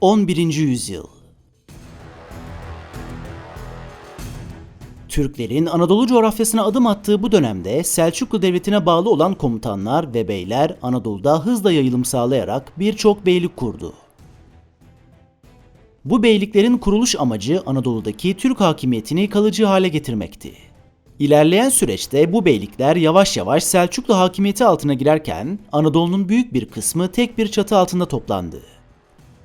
11. yüzyıl Türklerin Anadolu coğrafyasına adım attığı bu dönemde Selçuklu Devleti'ne bağlı olan komutanlar ve beyler Anadolu'da hızla yayılım sağlayarak birçok beylik kurdu. Bu beyliklerin kuruluş amacı Anadolu'daki Türk hakimiyetini kalıcı hale getirmekti. İlerleyen süreçte bu beylikler yavaş yavaş Selçuklu hakimiyeti altına girerken Anadolu'nun büyük bir kısmı tek bir çatı altında toplandı.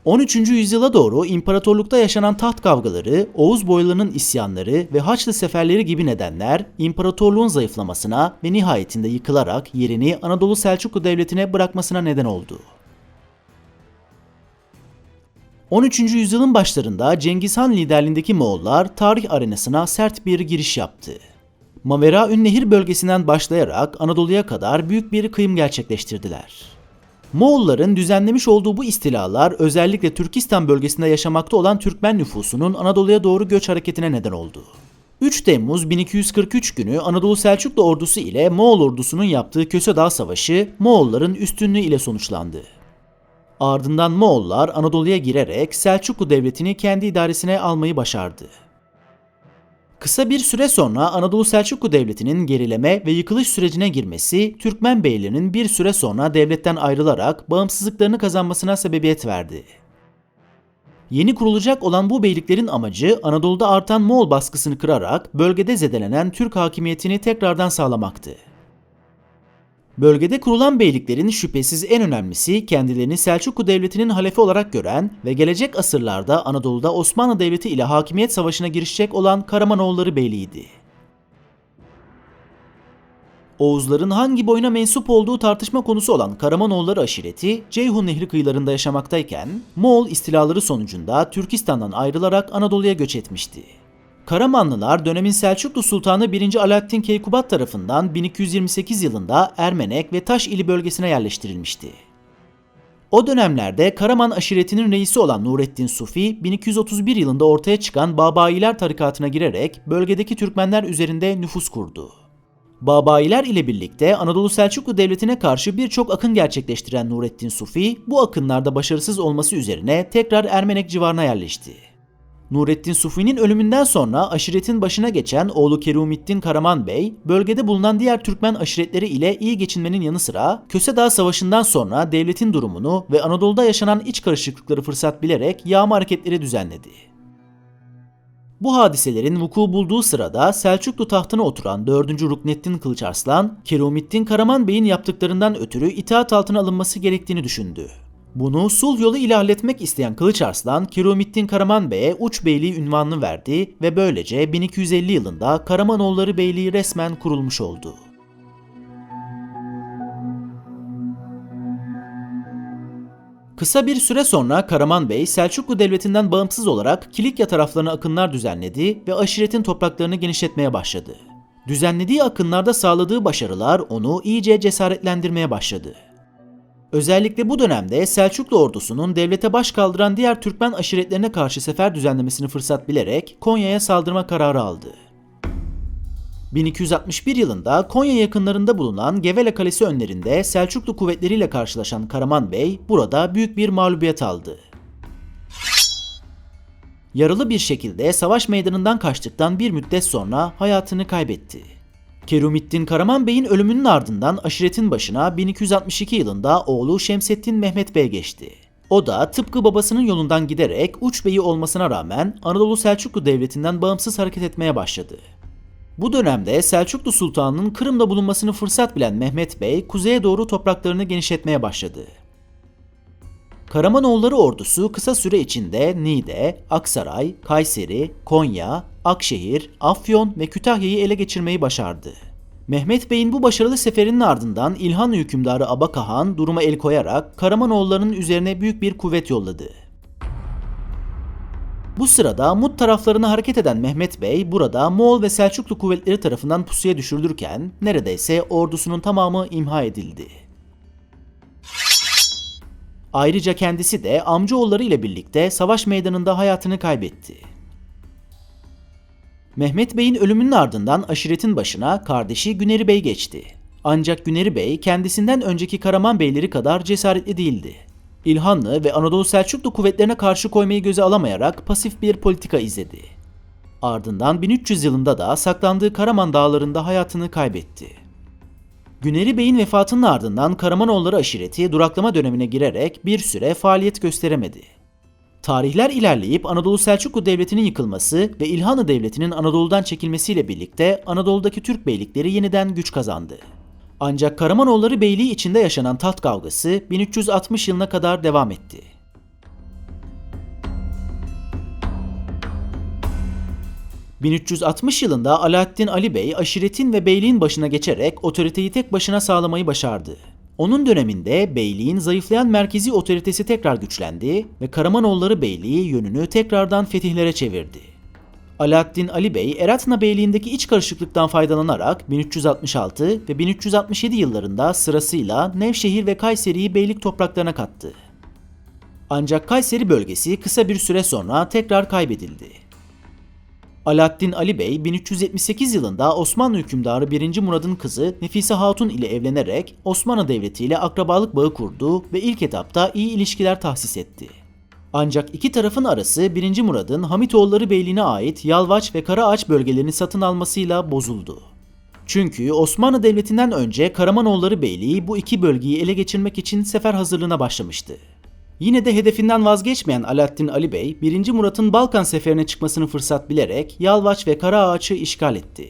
13. yüzyıla doğru imparatorlukta yaşanan taht kavgaları, Oğuz boylarının isyanları ve Haçlı seferleri gibi nedenler imparatorluğun zayıflamasına ve nihayetinde yıkılarak yerini Anadolu Selçuklu Devleti'ne bırakmasına neden oldu. 13. yüzyılın başlarında Cengiz Han liderliğindeki Moğollar tarih arenasına sert bir giriş yaptı. Mavera Ünnehir bölgesinden başlayarak Anadolu'ya kadar büyük bir kıyım gerçekleştirdiler. Moğolların düzenlemiş olduğu bu istilalar özellikle Türkistan bölgesinde yaşamakta olan Türkmen nüfusunun Anadolu'ya doğru göç hareketine neden oldu. 3 Temmuz 1243 günü Anadolu Selçuklu ordusu ile Moğol ordusunun yaptığı Köse Savaşı Moğolların üstünlüğü ile sonuçlandı. Ardından Moğollar Anadolu'ya girerek Selçuklu Devleti'ni kendi idaresine almayı başardı. Kısa bir süre sonra Anadolu Selçuklu Devleti'nin gerileme ve yıkılış sürecine girmesi, Türkmen beylerinin bir süre sonra devletten ayrılarak bağımsızlıklarını kazanmasına sebebiyet verdi. Yeni kurulacak olan bu beyliklerin amacı Anadolu'da artan Moğol baskısını kırarak bölgede zedelenen Türk hakimiyetini tekrardan sağlamaktı. Bölgede kurulan beyliklerin şüphesiz en önemlisi kendilerini Selçuklu Devleti'nin halefi olarak gören ve gelecek asırlarda Anadolu'da Osmanlı Devleti ile hakimiyet savaşına girişecek olan Karamanoğulları Beyliği'ydi. Oğuzların hangi boyuna mensup olduğu tartışma konusu olan Karamanoğulları aşireti Ceyhun Nehri kıyılarında yaşamaktayken Moğol istilaları sonucunda Türkistan'dan ayrılarak Anadolu'ya göç etmişti. Karamanlılar dönemin Selçuklu Sultanı 1. Alaaddin Keykubat tarafından 1228 yılında Ermenek ve Taş ili bölgesine yerleştirilmişti. O dönemlerde Karaman aşiretinin reisi olan Nurettin Sufi, 1231 yılında ortaya çıkan Babayiler tarikatına girerek bölgedeki Türkmenler üzerinde nüfus kurdu. Babayiler ile birlikte Anadolu Selçuklu Devleti'ne karşı birçok akın gerçekleştiren Nurettin Sufi, bu akınlarda başarısız olması üzerine tekrar Ermenek civarına yerleşti. Nurettin Sufi'nin ölümünden sonra aşiretin başına geçen oğlu Kerumittin Karaman Bey, bölgede bulunan diğer Türkmen aşiretleri ile iyi geçinmenin yanı sıra Köse Savaşı'ndan sonra devletin durumunu ve Anadolu'da yaşanan iç karışıklıkları fırsat bilerek yağma hareketleri düzenledi. Bu hadiselerin vuku bulduğu sırada Selçuklu tahtına oturan 4. Rukneddin Kılıçarslan, Kerumittin Karaman Bey'in yaptıklarından ötürü itaat altına alınması gerektiğini düşündü. Bunu sulh yolu ile halletmek isteyen Kılıç Arslan, Kiromittin Karaman Bey'e Uç Beyliği ünvanını verdi ve böylece 1250 yılında Karamanoğulları Beyliği resmen kurulmuş oldu. Kısa bir süre sonra Karaman Bey Selçuklu Devleti'nden bağımsız olarak Kilikya taraflarına akınlar düzenledi ve aşiretin topraklarını genişletmeye başladı. Düzenlediği akınlarda sağladığı başarılar onu iyice cesaretlendirmeye başladı. Özellikle bu dönemde Selçuklu ordusunun devlete baş kaldıran diğer Türkmen aşiretlerine karşı sefer düzenlemesini fırsat bilerek Konya'ya saldırma kararı aldı. 1261 yılında Konya yakınlarında bulunan Gevele Kalesi önlerinde Selçuklu kuvvetleriyle karşılaşan Karaman Bey burada büyük bir mağlubiyet aldı. Yaralı bir şekilde savaş meydanından kaçtıktan bir müddet sonra hayatını kaybetti. Kerumittin Karaman Bey'in ölümünün ardından aşiretin başına 1262 yılında oğlu Şemsettin Mehmet Bey geçti. O da tıpkı babasının yolundan giderek Uç Bey'i olmasına rağmen Anadolu Selçuklu Devleti'nden bağımsız hareket etmeye başladı. Bu dönemde Selçuklu Sultanı'nın Kırım'da bulunmasını fırsat bilen Mehmet Bey kuzeye doğru topraklarını genişletmeye başladı. Karamanoğulları ordusu kısa süre içinde Niğde, Aksaray, Kayseri, Konya, Akşehir, Afyon ve Kütahya'yı ele geçirmeyi başardı. Mehmet Bey'in bu başarılı seferinin ardından İlhan hükümdarı Abaka Han duruma el koyarak Karamanoğullarının üzerine büyük bir kuvvet yolladı. Bu sırada Mut taraflarına hareket eden Mehmet Bey burada Moğol ve Selçuklu kuvvetleri tarafından pusuya düşürülürken neredeyse ordusunun tamamı imha edildi. Ayrıca kendisi de amcaoğulları ile birlikte savaş meydanında hayatını kaybetti. Mehmet Bey'in ölümünün ardından aşiretin başına kardeşi Güneri Bey geçti. Ancak Güneri Bey kendisinden önceki Karaman Beyleri kadar cesaretli değildi. İlhanlı ve Anadolu Selçuklu kuvvetlerine karşı koymayı göze alamayarak pasif bir politika izledi. Ardından 1300 yılında da saklandığı Karaman dağlarında hayatını kaybetti. Güneri Bey'in vefatının ardından Karamanoğulları aşireti duraklama dönemine girerek bir süre faaliyet gösteremedi. Tarihler ilerleyip Anadolu Selçuklu Devleti'nin yıkılması ve İlhanlı Devleti'nin Anadolu'dan çekilmesiyle birlikte Anadolu'daki Türk beylikleri yeniden güç kazandı. Ancak Karamanoğulları Beyliği içinde yaşanan taht kavgası 1360 yılına kadar devam etti. ...1360 yılında Alaaddin Ali Bey aşiretin ve beyliğin başına geçerek otoriteyi tek başına sağlamayı başardı. Onun döneminde beyliğin zayıflayan merkezi otoritesi tekrar güçlendi ve Karamanoğulları Beyliği yönünü tekrardan fetihlere çevirdi. Alaaddin Ali Bey, Eratna Beyliği'ndeki iç karışıklıktan faydalanarak 1366 ve 1367 yıllarında sırasıyla Nevşehir ve Kayseri'yi beylik topraklarına kattı. Ancak Kayseri bölgesi kısa bir süre sonra tekrar kaybedildi. Alaaddin Ali Bey 1378 yılında Osmanlı hükümdarı 1. Murad'ın kızı Nefise Hatun ile evlenerek Osmanlı Devleti ile akrabalık bağı kurdu ve ilk etapta iyi ilişkiler tahsis etti. Ancak iki tarafın arası 1. Murad'ın Hamitoğulları Beyliğine ait Yalvaç ve Karaağaç bölgelerini satın almasıyla bozuldu. Çünkü Osmanlı Devleti'nden önce Karamanoğulları Beyliği bu iki bölgeyi ele geçirmek için sefer hazırlığına başlamıştı. Yine de hedefinden vazgeçmeyen Alaaddin Ali Bey, 1. Murat'ın Balkan seferine çıkmasını fırsat bilerek Yalvaç ve Karaağaç'ı işgal etti.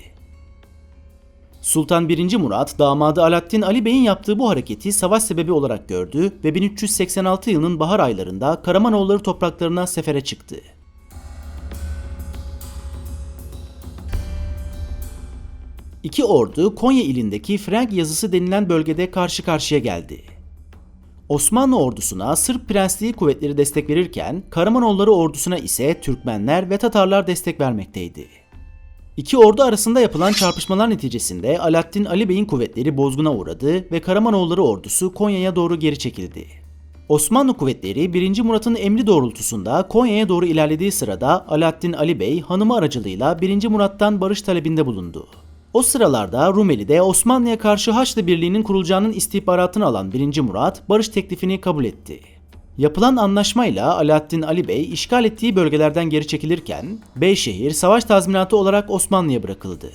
Sultan 1. Murat, damadı Alaaddin Ali Bey'in yaptığı bu hareketi savaş sebebi olarak gördü ve 1386 yılının bahar aylarında Karamanoğulları topraklarına sefere çıktı. İki ordu Konya ilindeki Frank yazısı denilen bölgede karşı karşıya geldi. Osmanlı ordusuna Sırp Prensliği kuvvetleri destek verirken Karamanoğulları ordusuna ise Türkmenler ve Tatarlar destek vermekteydi. İki ordu arasında yapılan çarpışmalar neticesinde Alaaddin Ali Bey'in kuvvetleri bozguna uğradı ve Karamanoğulları ordusu Konya'ya doğru geri çekildi. Osmanlı kuvvetleri 1. Murat'ın emri doğrultusunda Konya'ya doğru ilerlediği sırada Alaaddin Ali Bey hanımı aracılığıyla 1. Murat'tan barış talebinde bulundu. O sıralarda Rumeli'de Osmanlı'ya karşı Haçlı Birliği'nin kurulacağının istihbaratını alan 1. Murat barış teklifini kabul etti. Yapılan anlaşmayla Alaaddin Ali Bey işgal ettiği bölgelerden geri çekilirken Beyşehir savaş tazminatı olarak Osmanlı'ya bırakıldı.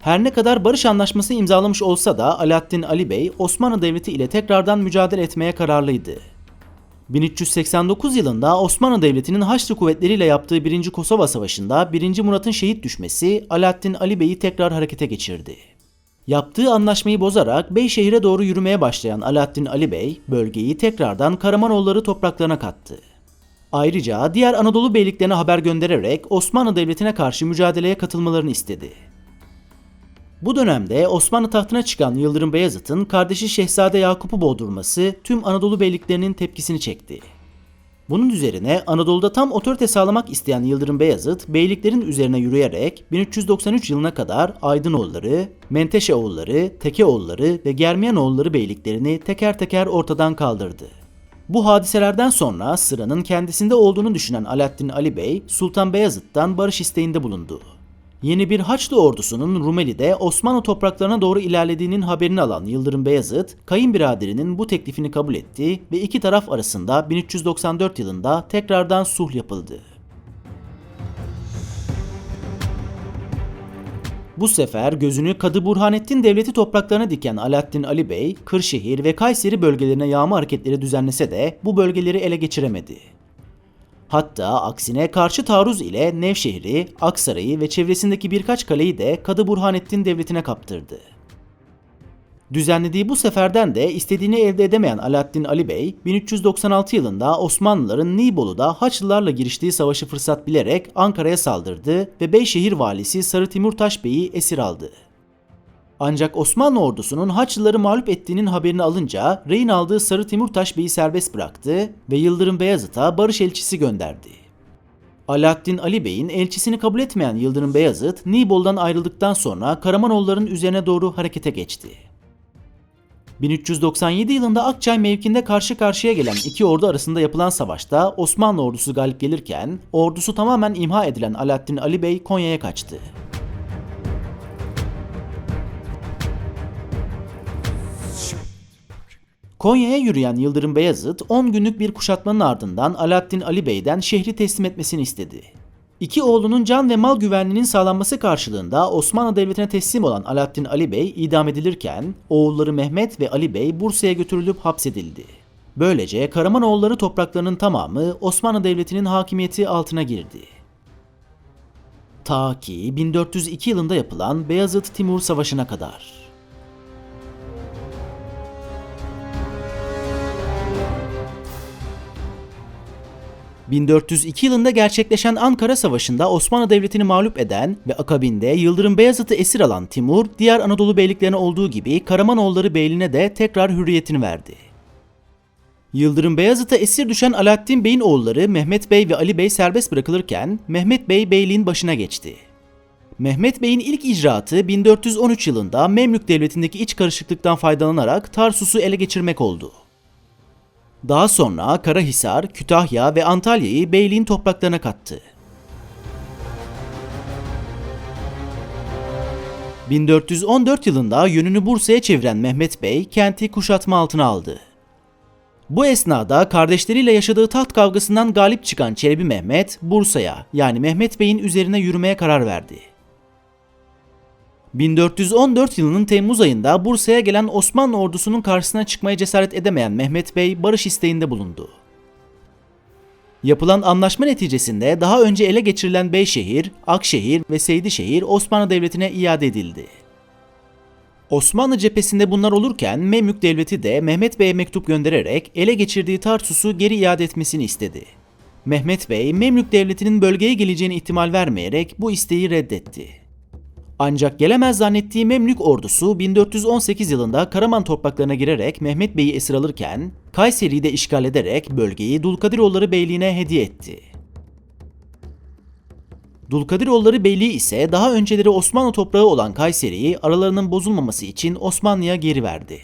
Her ne kadar barış anlaşması imzalamış olsa da Alaaddin Ali Bey Osmanlı Devleti ile tekrardan mücadele etmeye kararlıydı. 1389 yılında Osmanlı Devleti'nin Haçlı kuvvetleriyle yaptığı 1. Kosova Savaşı'nda 1. Murat'ın şehit düşmesi Alaaddin Ali Bey'i tekrar harekete geçirdi. Yaptığı anlaşmayı bozarak Beyşehir'e doğru yürümeye başlayan Alaaddin Ali Bey, bölgeyi tekrardan Karamanoğulları topraklarına kattı. Ayrıca diğer Anadolu beyliklerine haber göndererek Osmanlı Devleti'ne karşı mücadeleye katılmalarını istedi. Bu dönemde Osmanlı tahtına çıkan Yıldırım Beyazıt'ın kardeşi Şehzade Yakup'u boğdurması tüm Anadolu beyliklerinin tepkisini çekti. Bunun üzerine Anadolu'da tam otorite sağlamak isteyen Yıldırım Beyazıt, beyliklerin üzerine yürüyerek 1393 yılına kadar Aydınoğulları, Menteşeoğulları, Tekeoğulları ve Germiyanoğulları beyliklerini teker teker ortadan kaldırdı. Bu hadiselerden sonra sıranın kendisinde olduğunu düşünen Alaaddin Ali Bey, Sultan Beyazıt'tan barış isteğinde bulundu. Yeni bir Haçlı ordusunun Rumeli'de Osmanlı topraklarına doğru ilerlediğinin haberini alan Yıldırım Beyazıt, kayınbiraderinin bu teklifini kabul etti ve iki taraf arasında 1394 yılında tekrardan sulh yapıldı. Bu sefer gözünü Kadı Burhanettin Devleti topraklarına diken Alaaddin Ali Bey, Kırşehir ve Kayseri bölgelerine yağma hareketleri düzenlese de bu bölgeleri ele geçiremedi. Hatta aksine karşı taarruz ile Nevşehir'i, Aksaray'ı ve çevresindeki birkaç kaleyi de Kadı Burhanettin Devleti'ne kaptırdı. Düzenlediği bu seferden de istediğini elde edemeyen Alaaddin Ali Bey, 1396 yılında Osmanlıların Nibolu'da Haçlılarla giriştiği savaşı fırsat bilerek Ankara'ya saldırdı ve Beyşehir valisi Sarı Timurtaş Bey'i esir aldı. Ancak Osmanlı ordusunun Haçlıları mağlup ettiğinin haberini alınca rehin aldığı Sarı Timurtaş Bey'i serbest bıraktı ve Yıldırım Beyazıt'a barış elçisi gönderdi. Alaaddin Ali Bey'in elçisini kabul etmeyen Yıldırım Beyazıt, Nibol'dan ayrıldıktan sonra Karamanoğulların üzerine doğru harekete geçti. 1397 yılında Akçay mevkinde karşı karşıya gelen iki ordu arasında yapılan savaşta Osmanlı ordusu galip gelirken ordusu tamamen imha edilen Alaaddin Ali Bey Konya'ya kaçtı. Konya'ya yürüyen Yıldırım Beyazıt 10 günlük bir kuşatmanın ardından Alaaddin Ali Bey'den şehri teslim etmesini istedi. İki oğlunun can ve mal güvenliğinin sağlanması karşılığında Osmanlı Devleti'ne teslim olan Alaaddin Ali Bey idam edilirken oğulları Mehmet ve Ali Bey Bursa'ya götürülüp hapsedildi. Böylece Karamanoğulları topraklarının tamamı Osmanlı Devleti'nin hakimiyeti altına girdi. Ta ki 1402 yılında yapılan Beyazıt-Timur Savaşı'na kadar. 1402 yılında gerçekleşen Ankara Savaşı'nda Osmanlı Devleti'ni mağlup eden ve akabinde Yıldırım Beyazıt'ı esir alan Timur, diğer Anadolu beyliklerine olduğu gibi Karamanoğulları Beyliğine de tekrar hürriyetini verdi. Yıldırım Beyazıt'a esir düşen Alaaddin Bey'in oğulları Mehmet Bey ve Ali Bey serbest bırakılırken Mehmet Bey beyliğin başına geçti. Mehmet Bey'in ilk icraatı 1413 yılında Memlük Devleti'ndeki iç karışıklıktan faydalanarak Tarsus'u ele geçirmek oldu. Daha sonra Karahisar, Kütahya ve Antalya'yı beyliğin topraklarına kattı. 1414 yılında yönünü Bursa'ya çeviren Mehmet Bey kenti kuşatma altına aldı. Bu esnada kardeşleriyle yaşadığı taht kavgasından galip çıkan Çelebi Mehmet Bursa'ya yani Mehmet Bey'in üzerine yürümeye karar verdi. 1414 yılının Temmuz ayında Bursa'ya gelen Osmanlı ordusunun karşısına çıkmaya cesaret edemeyen Mehmet Bey barış isteğinde bulundu. Yapılan anlaşma neticesinde daha önce ele geçirilen Beyşehir, Akşehir ve Seydişehir Osmanlı Devleti'ne iade edildi. Osmanlı cephesinde bunlar olurken Memlük Devleti de Mehmet Bey'e mektup göndererek ele geçirdiği Tarsus'u geri iade etmesini istedi. Mehmet Bey, Memlük Devleti'nin bölgeye geleceğini ihtimal vermeyerek bu isteği reddetti. Ancak gelemez zannettiği Memlük ordusu 1418 yılında Karaman topraklarına girerek Mehmet Bey'i esir alırken Kayseri'yi de işgal ederek bölgeyi Dulkadiroğulları Beyliği'ne hediye etti. Dulkadiroğulları Beyliği ise daha önceleri Osmanlı toprağı olan Kayseri'yi aralarının bozulmaması için Osmanlı'ya geri verdi.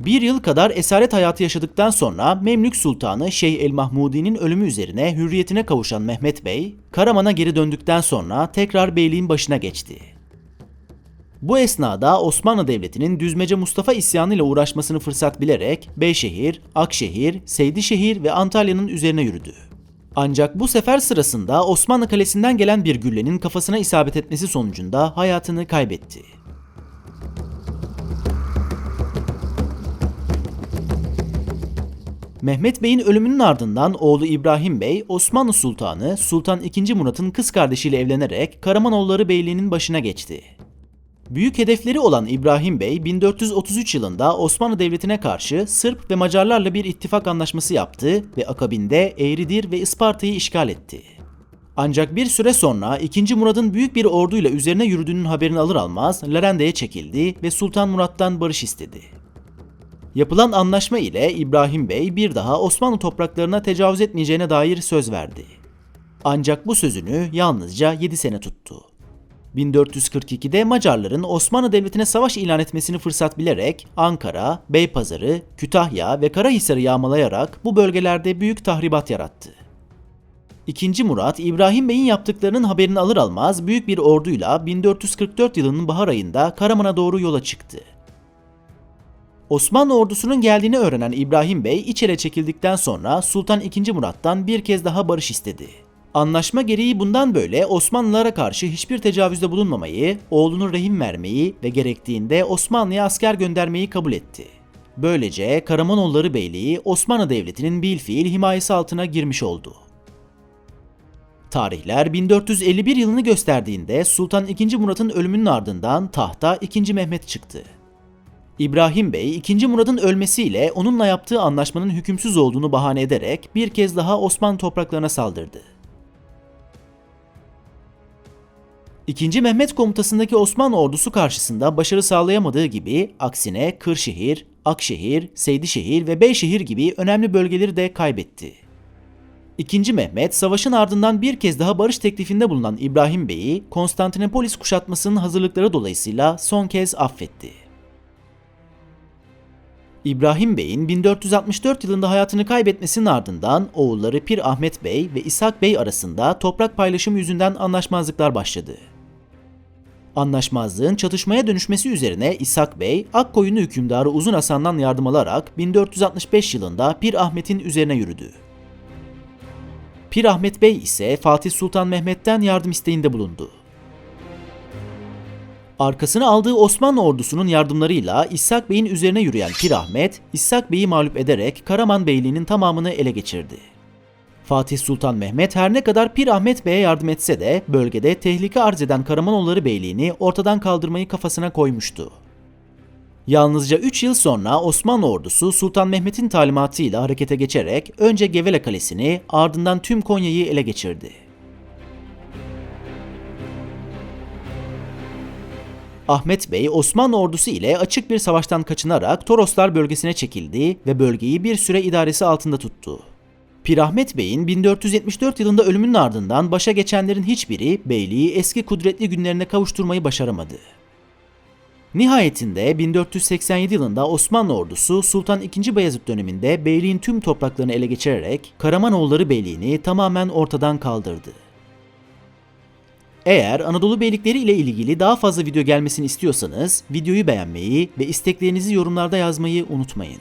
Bir yıl kadar esaret hayatı yaşadıktan sonra Memlük Sultanı Şeyh el Mahmudi'nin ölümü üzerine hürriyetine kavuşan Mehmet Bey, Karaman'a geri döndükten sonra tekrar beyliğin başına geçti. Bu esnada Osmanlı Devleti'nin Düzmece Mustafa isyanı ile uğraşmasını fırsat bilerek Beyşehir, Akşehir, Seydişehir ve Antalya'nın üzerine yürüdü. Ancak bu sefer sırasında Osmanlı Kalesi'nden gelen bir güllenin kafasına isabet etmesi sonucunda hayatını kaybetti. Mehmet Bey'in ölümünün ardından oğlu İbrahim Bey, Osmanlı Sultanı Sultan II. Murat'ın kız kardeşiyle evlenerek Karamanoğulları Beyliği'nin başına geçti. Büyük hedefleri olan İbrahim Bey 1433 yılında Osmanlı Devleti'ne karşı Sırp ve Macarlarla bir ittifak anlaşması yaptı ve akabinde Eğridir ve Isparta'yı işgal etti. Ancak bir süre sonra 2. Murad'ın büyük bir orduyla üzerine yürüdüğünün haberini alır almaz Larende'ye çekildi ve Sultan Murat'tan barış istedi. Yapılan anlaşma ile İbrahim Bey bir daha Osmanlı topraklarına tecavüz etmeyeceğine dair söz verdi. Ancak bu sözünü yalnızca 7 sene tuttu. 1442'de Macarların Osmanlı Devleti'ne savaş ilan etmesini fırsat bilerek Ankara, Beypazarı, Kütahya ve Karahisar'ı yağmalayarak bu bölgelerde büyük tahribat yarattı. İkinci Murat, İbrahim Bey'in yaptıklarının haberini alır almaz büyük bir orduyla 1444 yılının bahar ayında Karaman'a doğru yola çıktı. Osmanlı ordusunun geldiğini öğrenen İbrahim Bey içeri çekildikten sonra Sultan II. Murat'tan bir kez daha barış istedi. Anlaşma gereği bundan böyle Osmanlılara karşı hiçbir tecavüzde bulunmamayı, oğlunu rehin vermeyi ve gerektiğinde Osmanlı'ya asker göndermeyi kabul etti. Böylece Karamanoğulları Beyliği Osmanlı Devleti'nin bilfiil himayesi altına girmiş oldu. Tarihler 1451 yılını gösterdiğinde Sultan II. Murat'ın ölümünün ardından tahta 2. Mehmet çıktı. İbrahim Bey, 2. Murad'ın ölmesiyle onunla yaptığı anlaşmanın hükümsüz olduğunu bahane ederek bir kez daha Osmanlı topraklarına saldırdı. 2. Mehmet komutasındaki Osmanlı ordusu karşısında başarı sağlayamadığı gibi aksine Kırşehir, Akşehir, Seydişehir ve Beyşehir gibi önemli bölgeleri de kaybetti. 2. Mehmet savaşın ardından bir kez daha barış teklifinde bulunan İbrahim Bey'i Konstantinopolis kuşatmasının hazırlıkları dolayısıyla son kez affetti. İbrahim Bey'in 1464 yılında hayatını kaybetmesinin ardından oğulları Pir Ahmet Bey ve İshak Bey arasında toprak paylaşımı yüzünden anlaşmazlıklar başladı. Anlaşmazlığın çatışmaya dönüşmesi üzerine İshak Bey, Akkoyunlu hükümdarı Uzun Hasan'dan yardım alarak 1465 yılında Pir Ahmet'in üzerine yürüdü. Pir Ahmet Bey ise Fatih Sultan Mehmet'ten yardım isteğinde bulundu. Arkasına aldığı Osmanlı ordusunun yardımlarıyla İshak Bey'in üzerine yürüyen Pir Ahmet, İshak Bey'i mağlup ederek Karaman Beyliği'nin tamamını ele geçirdi. Fatih Sultan Mehmet her ne kadar Pir Ahmet Bey'e yardım etse de bölgede tehlike arz eden Karamanoğulları Beyliği'ni ortadan kaldırmayı kafasına koymuştu. Yalnızca 3 yıl sonra Osmanlı ordusu Sultan Mehmet'in talimatıyla harekete geçerek önce Gevele Kalesi'ni ardından tüm Konya'yı ele geçirdi. Ahmet Bey Osmanlı ordusu ile açık bir savaştan kaçınarak Toroslar bölgesine çekildi ve bölgeyi bir süre idaresi altında tuttu. Pir Ahmet Bey'in 1474 yılında ölümünün ardından başa geçenlerin hiçbiri beyliği eski kudretli günlerine kavuşturmayı başaramadı. Nihayetinde 1487 yılında Osmanlı ordusu Sultan II. Bayezid döneminde beyliğin tüm topraklarını ele geçirerek Karamanoğulları Beyliğini tamamen ortadan kaldırdı. Eğer Anadolu beylikleri ile ilgili daha fazla video gelmesini istiyorsanız videoyu beğenmeyi ve isteklerinizi yorumlarda yazmayı unutmayın.